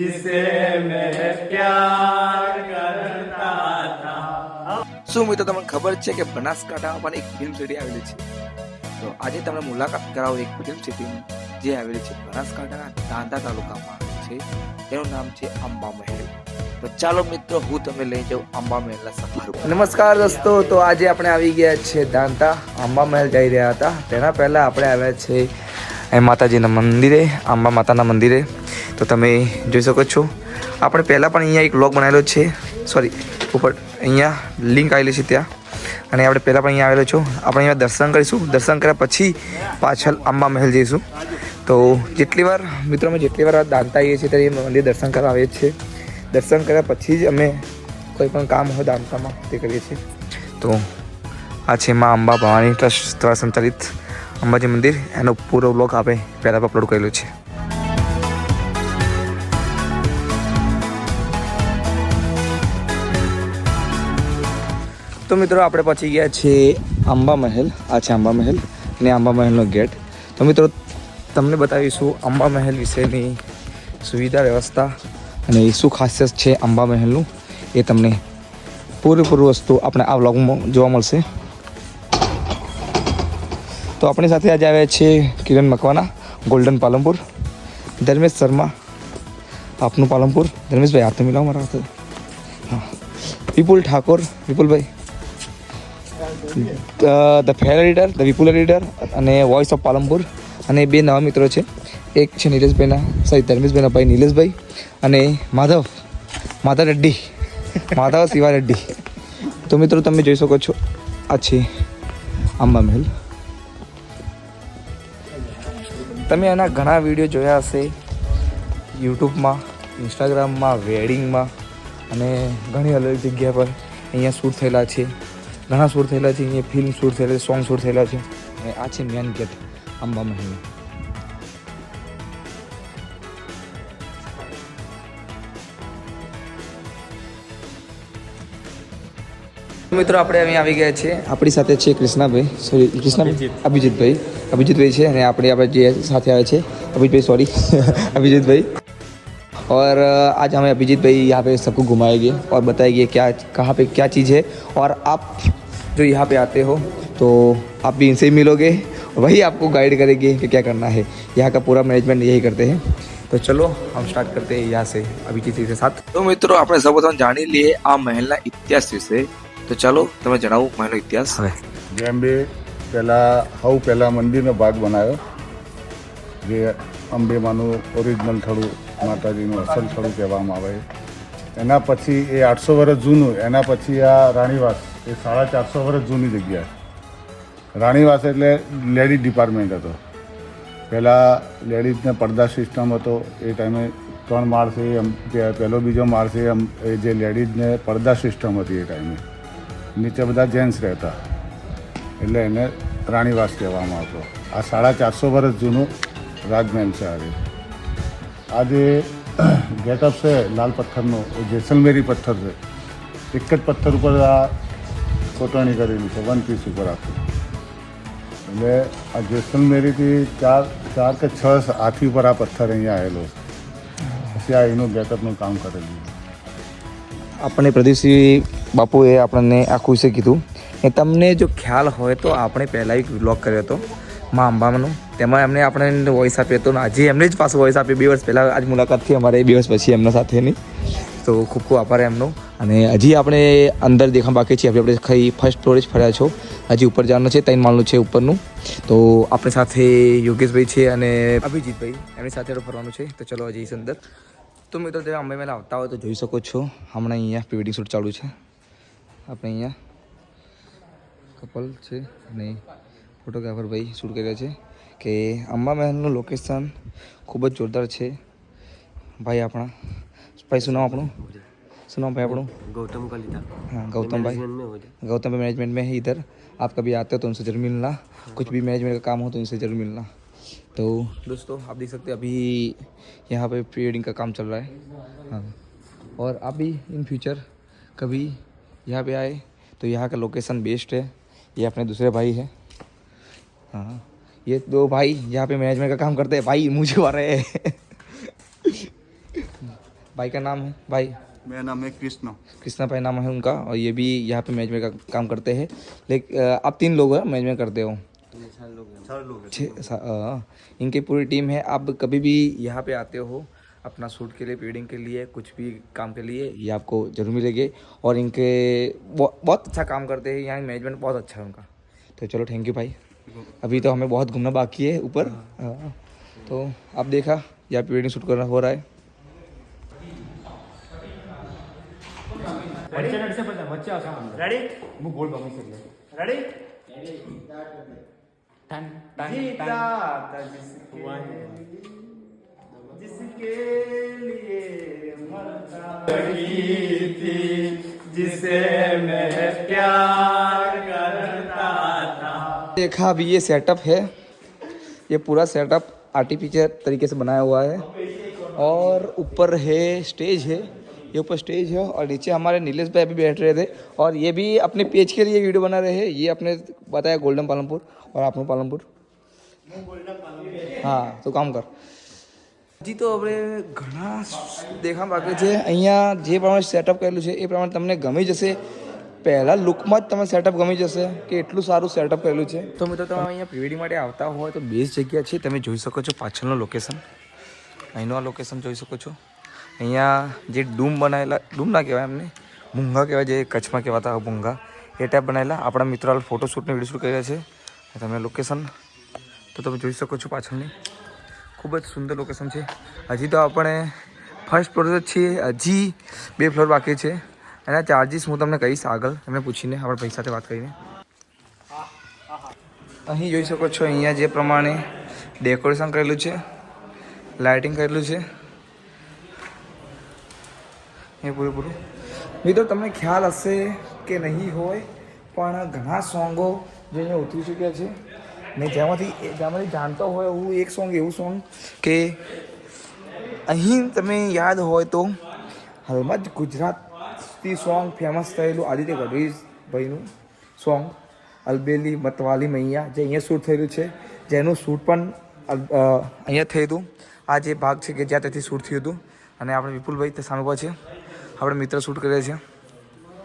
जिसे मैं प्यार करता था શું મિત્રો તમને ખબર છે કે બનાસકાંઠામાં પણ એક ફિલ્મ સિટી આવેલી છે તો આજે તમને મુલાકાત કરાવો એક ફિલ્મ સિટીની જે આવેલી છે બનાસકાંઠાના દાંતા તાલુકામાં આવેલી છે તેનું નામ છે અંબા મહેલ તો ચાલો મિત્રો હું તમને લઈ જાઉં અંબા મહેલના સફર ઉપર. નમસ્કાર દોસ્તો તો આજે આપણે આવી ગયા છે દાંતા અંબા મહેલ જઈ રહ્યા હતા તેના પહેલા આપણે આવ્યા છે એ માતાજીના મંદિરે અંબા માતાના મંદિરે તો તમે જોઈ શકો છો. આપણે પહેલાં પણ અહીંયા એક બ્લોગ બનાવેલો છે. સોરી ઉપર અહીંયા લિંક આવેલી છે ત્યાં. અને આપણે પહેલાં પણ અહીંયા આવેલો છો. આપણે અહીંયા દર્શન કરીશું. દર્શન કર્યા પછી પાછળ અંબા મહેલ જઈશું. તો જેટલી વાર મિત્રો, અમે જેટલી વાર દાંતા આવીએ છીએ, ત્યારે મંદિર દર્શન કરવા આવીએ છીએ. દર્શન કર્યા પછી જ અમે કોઈ પણ કામ હોય દાંતામાં તે કરીએ છીએ. તો આ છે માં અંબા ભવાની ટ્રસ્ટ દ્વારા સંચાલિત અંબાજી મંદિર. એનો પૂરો બ્લોગ આપણે પહેલાં અપલોડ કરેલો છે. તો મિત્રો આપણે પહોંચી ગયા છીએ આંબા મહેલ. આ છે આંબા મહેલ અને આંબા મહેલનો ગેટ. તો મિત્રો તમને બતાવીશું આંબા મહેલ વિશેની સુવિધા, વ્યવસ્થા અને શું ખાસિયત છે આંબા મહેલનું એ તમને પૂરેપૂરું વસ્તુ આપણે આ વ્લોગમાં જોવા મળશે. તો આપણી સાથે આજે આવ્યા છે કિરણ મકવાના ગોલ્ડન પાલનપુર, ધર્મેશ શર્મા, આપનું પાલનપુર. ધર્મેશભાઈ, હાથ મિલાવો મારા હાથે. હા. વિપુલ ઠાકોર, વિપુલભાઈ. The fair editor the Vipul reader અને વોઇસ ઓફ પાલમપુર અને બે નવા મિત્રો છે. એક છે નિલેશભાઈના સોરી ધર્મેશભાઈના ભાઈ નિલેશભાઈ અને માધવ માધવ રેડ્ડી, માધવ શિવા રેડ્ડી. તો મિત્રો તમે જોઈ શકો છો, આ છે આંબા મહેલ. તમે આના ઘણા વીડિયો જોયા હશે, યુટ્યુબમાં ઇન્સ્ટાગ્રામમાં વેડિંગમાં અને ઘણી અલગ જગ્યા પર અહીંયા શૂટ થયેલા છે. ઘણા શૂટ થયેલા છે અહીંયા ફિલ્મ શૂટ થયેલા છે સોંગ શૂટ થયેલા છે અને આ છે મેન ગેટ અંબા મહેલ મિત્રો આપણે અહીં આવી ગયા છે આપણી સાથે છે કૃષ્ણાભાઈ સોરી કૃષ્ણ અભિજીતભાઈ અભિજીતભાઈ છે અને આપણે આપણે જે સાથે આવે છે અભિજીતભાઈ સોરી अभिजीत और आज हमें अभिजीत भाई यहाँ पे सबको घुमाएंगे और बताएंगे क्या कहाँ पे क्या चीज़ है और आप जो यहाँ पे आते हो तो आप भी इनसे ही मिलोगे और वही आपको गाइड करेंगे कि क्या करना है यहाँ का पूरा मैनेजमेंट यही करते हैं तो चलो हम स्टार्ट करते हैं यहाँ से अभिजीत जी के साथ तो મિત્રો આપણે સૌપ્રથમ જાણી લઈએ આ મહેલના ઇતિહાસ વિશે તો ચાલો તમે જણાવો મહેલનો ઇતિહાસ હવે જેમ બે પહેલાં હવ પહેલાં મંદિરનો ભાગ બનાવ્યો જે અંબેમાનું ઓરિજિનલ થડું માતાજીનું અસલ થડું કહેવામાં આવે એના પછી એ આઠસો વર્ષ જૂનું એના પછી આ રાણીવાસ એ સાડા ચારસો વર્ષ જૂની જગ્યા રાણીવાસ એટલે લેડીઝ ડિપાર્ટમેન્ટ હતો. પહેલાં લેડીઝને પડદા સિસ્ટમ હતો. એ ટાઈમે ત્રણ માળ છે એમ પહેલો બીજો માળ છે એમ, એ જે લેડીઝને પડદા સિસ્ટમ હતી એ ટાઈમે. નીચે બધા જેન્ટ્સ રહેતા. એટલે એને રાણીવાસ કહેવામાં આવતો. આ સાડા ચારસો વર્ષ જૂનું રાજમહેલ છે આજે આ જે ગેટઅપ છે, લાલ પથ્થરનો જેસલમેરી પથ્થર છે. એક જ પથ્થર ઉપર આ કોતરણી કરેલી છે વન પીસ ઉપર આખું. એટલે આ જેસલમેરીથી ચાર ચાર કે છ હાથી ઉપર આ પથ્થર અહીંયા આવેલો છે. પછી આ એનું બેકઅપનું કામ કરેલું આપણે પ્રદીપસિંહ બાપુએ આપણને આખું વિશે કીધું એ તમને જો ખ્યાલ હોય તો આપણે પહેલાં એક વ્લોગ કર્યો હતો, મા અંબાનો. તેમાં એમને આપણે વોઇસ આપ્યો હતો આજે એમને જ પાછો વોઇસ આપ્યો બે વર્ષ પહેલાં આજ મુલાકાત થઈ, અમારે બે વર્ષ પછી એમના સાથેની. તો ખૂબ ખૂબ આભાર એમનો. અને હજી આપણે અંદર દેખા બાકી છે. આપણે ખાઈ ફર્સ્ટ ફ્લોર જ ફર્યા છો. હજી ઉપર જવાનું છે. ત્રણ માળનું છે ઉપરનું. તો આપણી સાથે યોગેશભાઈ છે અને અભિજીતભાઈ. એમની સાથે ફરવાનું છે. તો ચલો જઈશ અંદર. તો મિત્રો, તમે અમે પહેલાં આવતા હોય તો જોઈ શકો છો. હમણાં અહીંયા પ્રી શૂટ ચાલુ છે. આપણે અહીંયા કપલ છે અને ફોટોગ્રાફર ભાઈ શૂટ કર્યા છે કે અંબા મહેલનું લોકેશન ખૂબ જ જોરદાર છે. ભાઈ, આપણા, ભાઈ, શું નામ આપણું? सुनो भाई पढ़ो गौतम कलिता हाँ गौतम भाई। गौतम भाई मैनेजमेंट में है इधर। आप कभी आते हो तो उनसे ज़रूर मिलना। हाँ। कुछ भी मैनेजमेंट का काम हो तो उनसे ज़रूर मिलना। तो दोस्तों आप देख सकते अभी यहाँ पे प्री वेडिंग का काम चल रहा है। हाँ। और आप भी इन फ्यूचर कभी यहाँ पे आए तो यहाँ का लोकेशन बेस्ट है। ये अपने दूसरे भाई है। हाँ। ये दो भाई यहाँ पे मैनेजमेंट का काम करते हैं। भाई मुझे आ रहे भाई का नाम है भाई। मेरा नाम है कृष्णा। कृष्णा भाई नाम है उनका और ये भी यहाँ पे मैनेजमेंट का काम करते हैं। लेकिन आप तीन लोग हैं मैनेजमेंट करते हो? छः इनकी पूरी टीम है। आप कभी भी यहाँ पे आते हो अपना शूट के लिए प्रीडिंग के लिए कुछ भी काम के लिए ये आपको ज़रूर मिलेंगे। और इनके बहुत अच्छा काम करते हैं यहाँ मैनेजमेंट बहुत अच्छा है उनका। तो चलो थैंक यू भाई। अभी तो हमें बहुत घूमना बाकी है ऊपर। तो आप देखा यहाँ पे वेडिंग शूट करना हो रहा है। जिसके लिए मरता थी जिसे मैं प्यार करता था। देखा अभी ये सेटअप है। ये पूरा सेटअप आर्टिफिशियल तरीके से बनाया हुआ है। और ऊपर है स्टेज है। ये ऊपर स्टेज है और नीचे हमारे नीलेश भाई भी बैठ रहे थे और ये भी अपने पेज के लिए वीडियो बना रहे हैं। ये आपने बताया गोल्डन पालमपुर और आप पालमपुर હા તો કામ કર જી તો આપણે ઘણા દેખા બાકી છે અહીંયા જે પ્રમાણે સેટઅપ કરેલું છે એ પ્રમાણે તમને ગમી જશે પહેલાં લુકમાં જ તમે સેટઅપ ગમી જશે કે એટલું સારું સેટઅપ કરેલું છે તો મિત્રો તમે અહીંયા પ્રિવેડિંગ માટે આવતા હોય તો બેસ્ટ જગ્યા છે તમે જોઈ શકો છો પાછળનું લોકેશન અહીંનું આ લોકેશન જોઈ શકો છો અહીંયા જે ડૂમ બનાવેલા, ડૂમ ના કહેવાય એમને મૂંઘા કહેવાય જે કચ્છમાં કહેવાતા મૂંઘા એ ટાઈપ બનાવેલા. આપણા મિત્રો હાલ ફોટોશૂટને વીડિયો શૂટ કર્યા છે. તમે લોકેશન તો તમે જોઈ શકો છો પાછળની. ખૂબ જ સુંદર લોકેશન છે. હજી તો આપણે ફર્સ્ટ ફ્લોર જ છીએ, હજી બે ફ્લોર બાકી છે. એના ચાર્જીસ હું તમને કહીશ આગળ, એમને પૂછીને આપણે પૈસા સાથે વાત કરીને. અહીં જોઈ શકો છો, અહીંયા જે પ્રમાણે ડેકોરેશન કરેલું છે લાઇટિંગ કરેલું છે. એ પૂરેપૂરું મિત્રો, તમને ખ્યાલ હશે કે નહીં હોય, પણ ઘણા સોંગો જે અહીંયા ઉતરી ચૂક્યા છે. ને જેમાંથી જેમાંથી જાણતો હોય હું એક સોંગ, એવું સોંગ કે અહીં તમે યાદ હોય તો હાલમાં જ ગુજરાતી સોંગ ફેમસ થયેલું આદિત્ય ગઢવી ભાઈનું સોંગ, અલબેલી મતવાલી મૈયા, જે અહીંયા શૂટ થયેલું છે. જેનું શૂટ પણ અહીંયા થયું હતું આ જે ભાગ છે કે જ્યાં ત્યાંથી શૂટ થયું હતું. અને આપણે વિપુલભાઈ સામે છે આપણે મિત્ર શૂટ કરે છે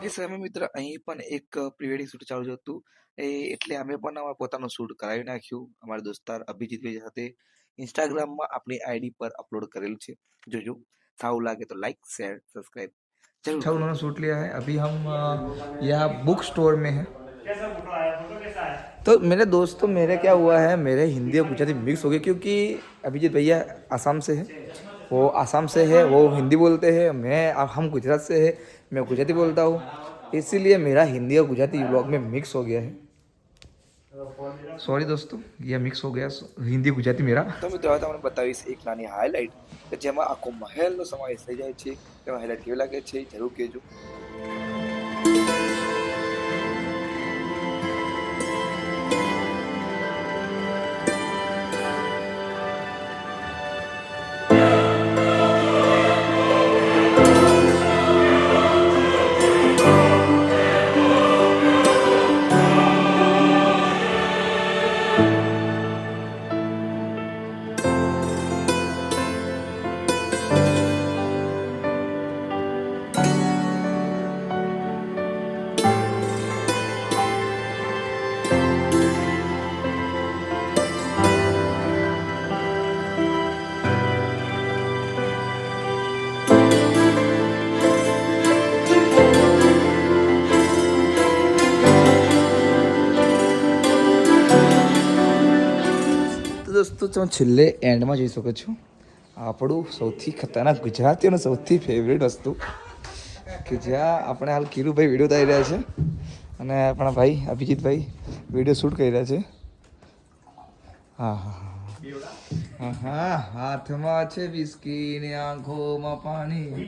એ સમય મિત્ર અહીં પણ એક પ્રી વેડિંગ શૂટ ચાલુ હતું એ એટલે અમે પણ અમારું પોતાનું શૂટ કરાવી નાખ્યું અમારા દોસ્તાર અભિજીતભાઈ સાથે ઇન્સ્ટાગ્રામમાં આપણી આઈડી પર અપલોડ કરેલું છે જોજો સારું લાગે તો लाइक शेयर सब्सक्राइब जरूर अच्छा उन्होंने शूट लिया है अभी हम अ, यहाँ बुक स्टोर में हैं कैसा फोटो आया फोटो कैसा है तो मेरे दोस्तों मेरे क्या हुआ है मेरे हिंदी और गुजराती मिक्स हो गए क्योंकि अभिजीत भैया आसाम से है वो आसाम से है वो हिंदी बोलते हैं मैं अब हम गुजरात से है मैं गुजराती बोलता हूँ इसीलिए मेरा हिंदी और गुजराती ब्लॉग में मिक्स हो गया है સોરી દોસ્તો ये મિક્સ હો ગયા હિન્દી ગુજરાતી મેરા તો મિત્રો હવે તમને બતાવીશ એક નાની હાઇલાઇટ કે જેમાં આખો મહેલનો સમાવેશ થઈ જાય છે તેમાં હાઇલાઇટ કેવી લાગે છે જરૂર કહેજો દોસ્તો તમે છેલ્લે એન્ડમાં જોઈ શકો છો. આપણું સૌથી ખતરનાક ગુજરાતીઓનું સૌથી ફેવરેટ વસ્તુ કે જ્યાં આપણે હાલ કિરુભાઈ વીડિયો ઉતારી રહ્યા છે. અને આપણા ભાઈ, અભિજીતભાઈ વીડિયો શૂટ કરી રહ્યા છે. હા હા હા. હા, હાથમાં છે વિસ્કી ને આંખોમાં પાણી.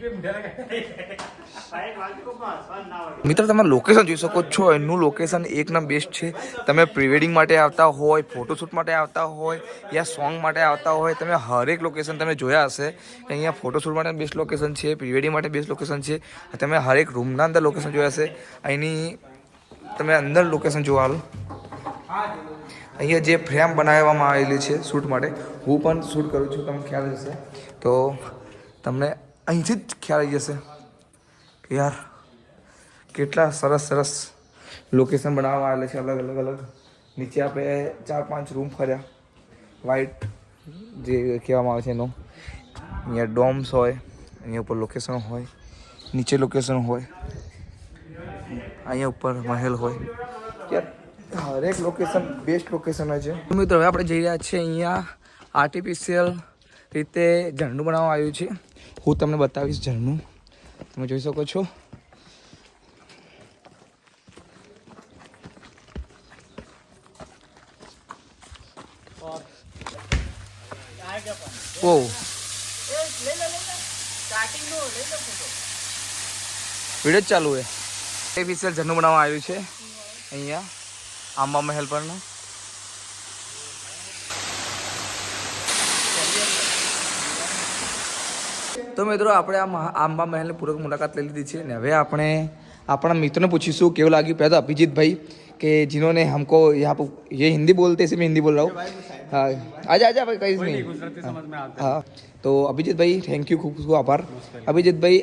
મિત્ર, તમે લોકેશન જોઈ શકો છો, એનું લોકેશન એકદમ બેસ્ટ છે. તમે પ્રિવેડિંગ માટે આવતા હોય ફોટોશૂટ માટે આવતા હોય, યા સોંગ માટે આવતા હોય, તમે હરેક લોકેશન તમે જોયા હશે કે અહીંયા ફોટોશૂટ માટે બેસ્ટ લોકેશન છે પ્રિવેડિંગ માટે બેસ્ટ લોકેશન છે. તમે હરેક રૂમના અંદર લોકેશન જોયા હશે. અહીંની તમે અંદર લોકેશન જોવા હાલ અહીંયા જે ફ્રેમ બનાવવામાં આવેલી છે શૂટ માટે, હું પણ શૂટ કરું છું, તમને ખ્યાલ જશે તો તમને અહીંથી જ ખ્યાલ આવી જશે કે યાર, કેટલા સરસ સરસ લોકેશન બનાવવામાં આવેલા છે, અલગ અલગ અલગ. નીચે આપણે ચાર પાંચ રૂમ ફર્યા. વ્હાઈટ જે કહેવામાં આવે છે એનો. અહીંયા ડોમ્સ હોય, અહીંયા ઉપર લોકેશન હોય, નીચે લોકેશન હોય. અહીંયા ઉપર મહેલ હોય. યાર હરેક લોકેશન બેસ્ટ લોકેશન છે. મિત્રો, હવે આપણે જઈ રહ્યા છીએ અહીંયા આર્ટિફિશિયલ રીતે ઝરણું બનાવવામાં આવ્યું છે. હું તમને બતાવીશ ઝરણું. તમે જોઈ શકો છો. ઓ. વીડિયો ચાલુ છે આર્ટિફિશિયલ ઝરણું બનાવવામાં આવ્યું છે અહીંયા. આંબા મહેલ પરનું તો મિત્રો આપણે આ મહા- આંબા મહેલની પૂરક મુલાકાત લઈ લીધી છે ને હવે આપણે આપણા મિત્રોને પૂછીશું કેવું લાગ્યું પહેલાં તો અભિજીતભાઈ કે जिन्होंने हमको यहाँ पर ये हिंदी बोलते हैं, इसे मैं हिंदी बोल रहा हूँ हाँ आजा आजा भाई कहीं नहीं गुजराती समझ में आता हाँ तो अभिजीत भाई थैंक यू खूब खूब आभार अभिजीत भाई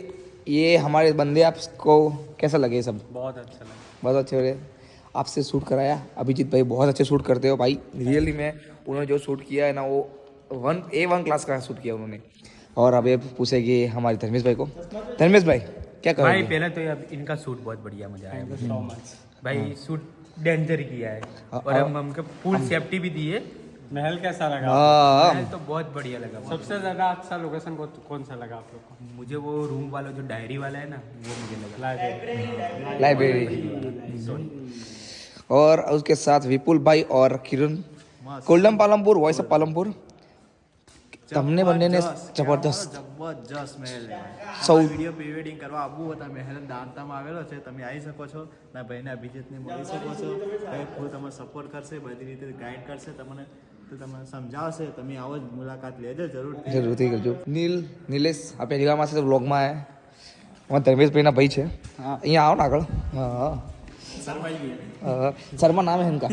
ये हमारे बंदे आपको कैसा लगे ये सब है बहुत अच्छा लगा बहुत अच्छे हो रहे आपसे शूट कराया। अभिजीत भाई बहुत अच्छे शूट करते हो भाई। रियली में उन्होंने जो शूट किया है ना वो वन ए वन क्लास का शूट किया उन्होंने। और अब ये पूछेगी हमारे धर्मेश भाई को। धर्मेश भाई क्या भाई पहले तो अब इनका सूट बहुत बढ़िया मुझे आया। सो मच भाई सूट डेंजर किया है। हाँ, और हम हमको फुल सेफ्टी भी दिए महल कैसा लगा? हाँ। महल तो बहुत बढ़िया लगा सबसे ज़्यादा अच्छा लोकेशन को कौन सा लगा आप लोग को? मुझे वो रूम वाला जो डायरी वाला है ना वो मुझे लगा। लाइब्रेरी लाइब्रेरी और उसके साथ विपुल भाई और किरण कोल्डम पालमपुर वॉइस ऑफ पालमपुर તમને બંનેને જબરદસ્ત જબરજસ્ત મહેલ છે સૌ વિડીયો પ્રી વેડિંગ કરવા આવવું હોય તો મહેલ દાંતામાં આવેલો છે તમે આવી શકો છો ના ભાઈને અભિજીતને મળી શકો છો ભાઈ ફૂલ તમને સપોર્ટ કરશે બધી રીતે ગાઈડ કરશે તમને તો તમને સમજાવશે તમે આવો જ મુલાકાત લેજો જરૂર જરૂરથી કરજો નીલ નિલેશ આ પહેલી વાર માસે વ્લોગમાં આવ્યા અમારા ધર્મેશભાઈના ભાઈ છે અહીંયા આવો ને આગળ હા શર્મા નામ હે ઇનકા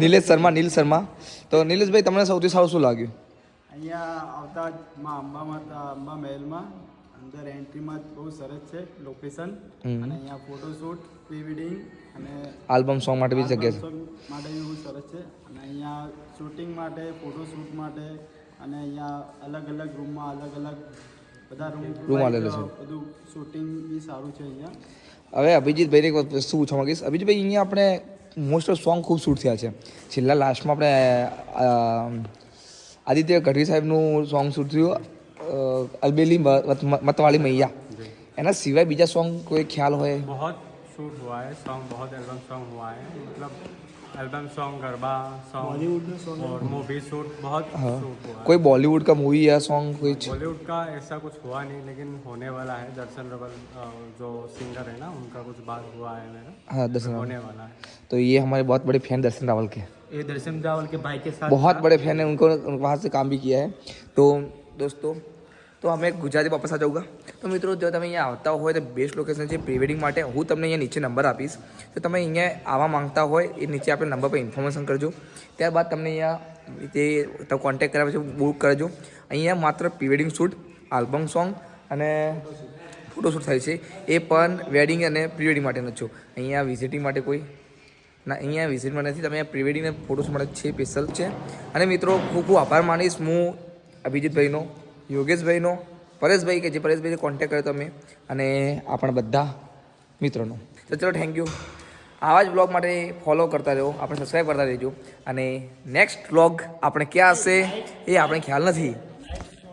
નિલેશ શર્મા નીલ શર્મા તો નિલેશભાઈ તમને સૌથી સારું શું લાગ્યું અહીંયા આવતા જ માં અંબા માતા અંબા મહેલમાં અંદર એન્ટ્રીમાં બહુ સરસ છે લોકેશન અને અહીંયા ફોટોશૂટ પ્રી વેડિંગ અને આલ્બમ સોંગ માટે બી જગ્યા છે માટે બી બહુ સરસ છે અને અહીંયા શૂટિંગ માટે ફોટોશૂટ માટે અને અહીંયા અલગ અલગ રૂમમાં અલગ અલગ બધા રૂમ રૂમ આવેલો છે. બધું શૂટિંગ બી સારું છે અહીંયા હવે અભિજીતભાઈને એક વસ્તુ પૂછવા માંગીશ અભિજીતભાઈ અહીંયા આપણે મોસ્ટ ઓફ સોંગ ખૂબ શૂટ થયા છે છેલ્લા લાસ્ટમાં આપણે અ, આદિત્ય ગઢવી સાહેબનું સોંગ શૂટ થયું અ, અલબેલી મ- મત- મતવાળી મૈયા એના સિવાય બીજા સોંગ કોઈ ખ્યાલ હોય बहुत शूट हुआ है सॉन्ग बहुत एल्बम सॉन्ग हुआ है मतलब एल्बम सॉन्ग गरबा सॉन्ग और मूवी शूट बहुत हाँ। शूट हुआ है। कोई बॉलीवुड का मूवी या सॉन्ग कोई बॉलीवुड का ऐसा कुछ हुआ नहीं लेकिन होने वाला है। दर्शन रवल जो सिंगर है ना उनका कुछ बात हुआ है मेरा। हाँ दर्शन होने वाला है। तो ये हमारे बहुत बड़े फ़ैन दर्शन रावल के। ये दर्शन रावल के भाई के साथ बहुत बड़े फ़ैन है उनको वहाँ से काम भी किया है। तो दोस्तों તો અમે ગુજરાતી વાપસ આ જાઉંગા. તો મિત્રો, જો તમે અહીંયા આવતા હોય તો બેસ્ટ લોકેશન છે પ્રી વેડિંગ માટે. હું તમને અહીંયા નીચે નંબર આપીશ. તો તમે અહીંયા આવવા માંગતા હોય એ નીચે આપણે નંબર પર ઇન્ફોર્મેશન કરજો. ત્યારબાદ તમને અહીંયા તે તમે કોન્ટેક્ટ કર્યા પછી બુક કરજો. અહીંયા માત્ર pre wedding shoot album song અને ફોટોશૂટ થાય છે. એ પણ વેડિંગ અને પ્રી વેડિંગ માટેનો જ છો. અહીંયા વિઝિટિંગ માટે કોઈ ના, અહીંયા વિઝિટમાં નથી. તમે પ્રી વેડિંગ અને ફોટોસ માટે છે સ્પેશિયલ છે. અને મિત્રો, ખૂબ ખૂબ આભાર માનીશ હું અભિજીતભાઈનો. યોગેશભાઈનો પરેશભાઈ કે જે પરેશભાઈને કોન્ટેક્ટ કર્યો તમે અને આપણા બધા મિત્રોનો. તો ચલો થેન્ક યુ આવા જ બ્લોગ માટે ફોલો કરતા રહો, આપણે સબસ્ક્રાઈબ કરતા રહેજો. અને નેક્સ્ટ બ્લોગ આપણે ક્યાં હશે, એ આપણે ખ્યાલ નથી.